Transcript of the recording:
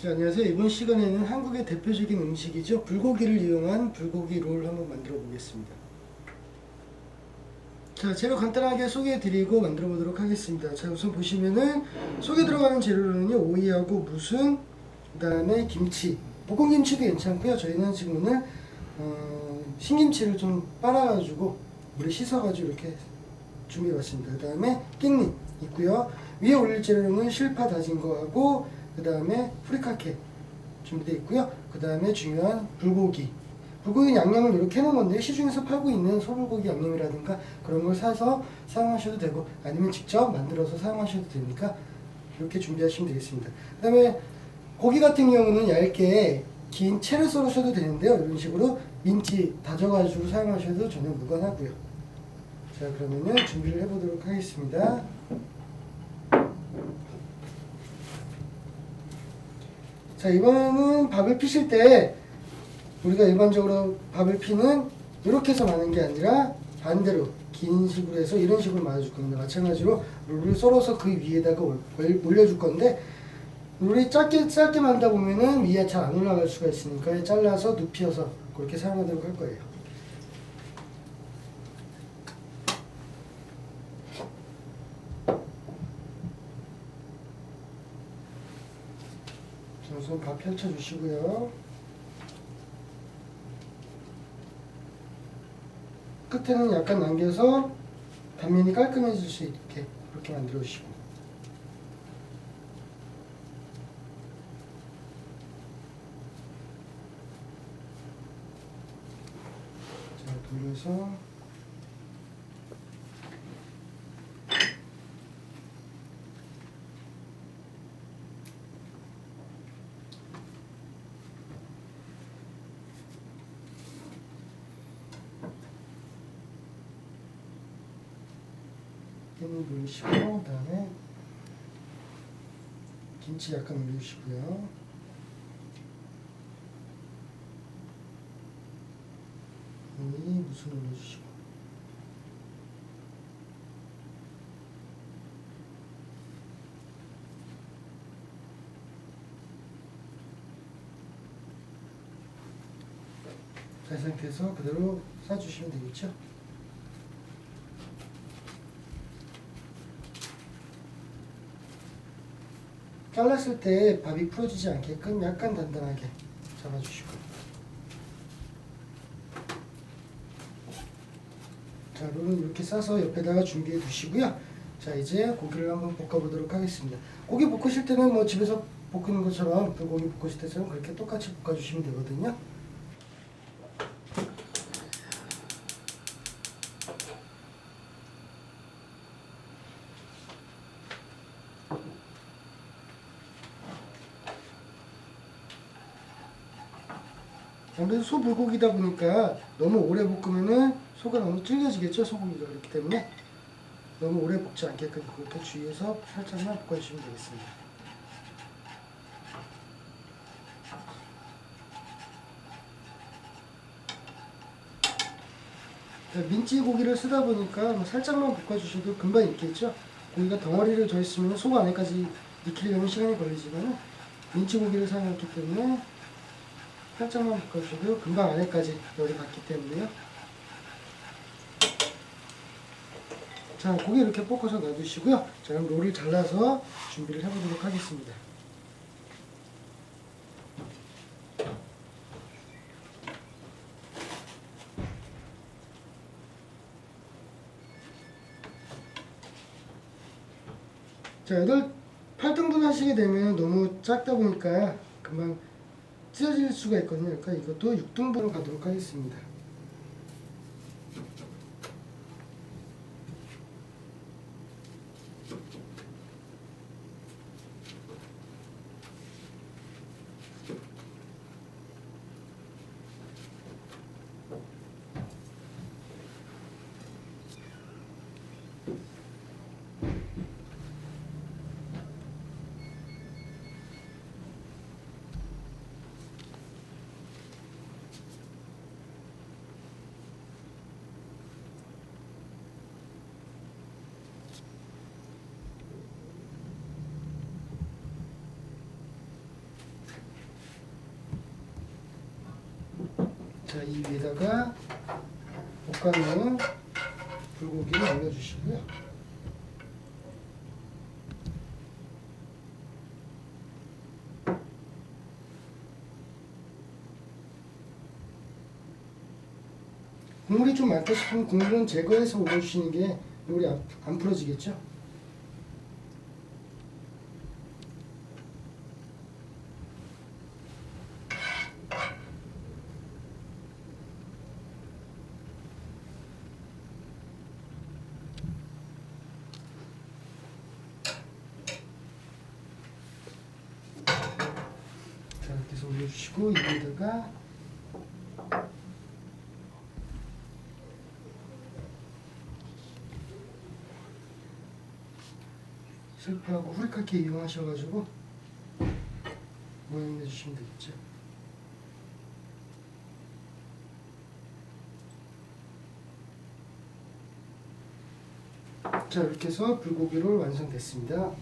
자, 안녕하세요. 이번 시간에는 한국의 대표적인 음식이죠. 불고기를 이용한 불고기 롤 한번 만들어 보겠습니다. 자, 재료 간단하게 소개해 드리고 만들어 보도록 하겠습니다. 자, 우선 보시면은 속에 들어가는 재료로는요, 오이하고 무순, 그 다음에 김치, 볶은 김치도 괜찮고요. 저희는 지금 오늘 어, 신김치를 좀 빨아 가지고 물에 씻어 가지고 이렇게 준비해 왔습니다. 그 다음에 깻잎 있고요. 위에 올릴 재료는 실파 다진 거하고 그 다음에 프리카케 준비되어 있고요. 그 다음에 중요한 불고기. 불고기 양념을 이렇게 해놓은 건데 시중에서 팔고 있는 소불고기 양념이라든가 그런 걸 사서 사용하셔도 되고 아니면 직접 만들어서 사용하셔도 되니까 이렇게 준비하시면 되겠습니다. 그 다음에 고기 같은 경우는 얇게 긴 채를 썰으셔도 되는데요. 이런 식으로 민지 다져가지고 사용하셔도 전혀 무관하고요. 자 그러면은 준비를 해보도록 하겠습니다. 자 이번에는 밥을 피실 때 우리가 일반적으로 밥을 피는 이렇게 해서 마는 게 아니라 반대로 긴 식으로 해서 이런 식으로 말아줄 겁니다. 마찬가지로 룰을 썰어서 그 위에다가 올려줄 건데 룰이 짧게 짧게 만다 보면은 위에 잘 안 올라갈 수가 있으니까 잘라서 눕혀서 그렇게 사용하도록 할 거예요. 자, 우선 밥 펼쳐주시고요. 끝에는 약간 남겨서 단면이 깔끔해질 수 있게 그렇게 만들어 주시고 자 돌려서 깻잎 올리시고 그다음에 김치 약간 올려주시고요. 오이 무순 올려주시고 자, 이 상태에서 그대로 싸주시면 되겠죠? 잘랐을 때 밥이 풀어지지 않게끔 약간 단단하게 잡아주시고. 자 롤은 이렇게 싸서 옆에다가 준비해 두시고요. 자 이제 고기를 한번 볶아보도록 하겠습니다. 고기 볶으실 때는 뭐 집에서 볶는 것처럼 불고기 볶으실 때처럼 그렇게 똑같이 볶아주시면 되거든요 아무래도 소 불고기다 보니까 너무 오래 볶으면은 소가 너무 질겨지겠죠 소고기가 그렇기 때문에 너무 오래 볶지 않게끔 그렇게 주의해서 살짝만 볶아주시면 되겠습니다. 자, 민지 고기를 쓰다 보니까 뭐 살짝만 볶아주셔도 금방 익겠죠. 고기가 덩어리를 져 있으면 속 안에까지 익히려면 시간이 걸리지만 민지 고기를 사용했기 때문에 살짝만 볶아주셔도 금방 안에까지 열이 갔기 때문에요. 자, 고기 이렇게 볶아서 놔두시고요. 자, 그럼 롤을 잘라서 준비를 해보도록 하겠습니다. 자, 여덟, 8등분 하시게 되면 너무 작다 보니까 금방 찢어질 수가 있거든요. 그러니까 이것도 6등분으로 가도록 하겠습니다. 자, 이 위에다가 볶아놓은 불고기를 올려주시고요. 국물이 좀 많다 싶으면 국물은 제거해서 올려주시는 게 요리 안, 안 풀어지겠죠? 자 이렇게 해서 올려주시고 여기다가 슬프하고 후리카케 이용하셔가지고 모양 내주시면 되겠죠. 자 이렇게 해서 불고기를 완성됐습니다.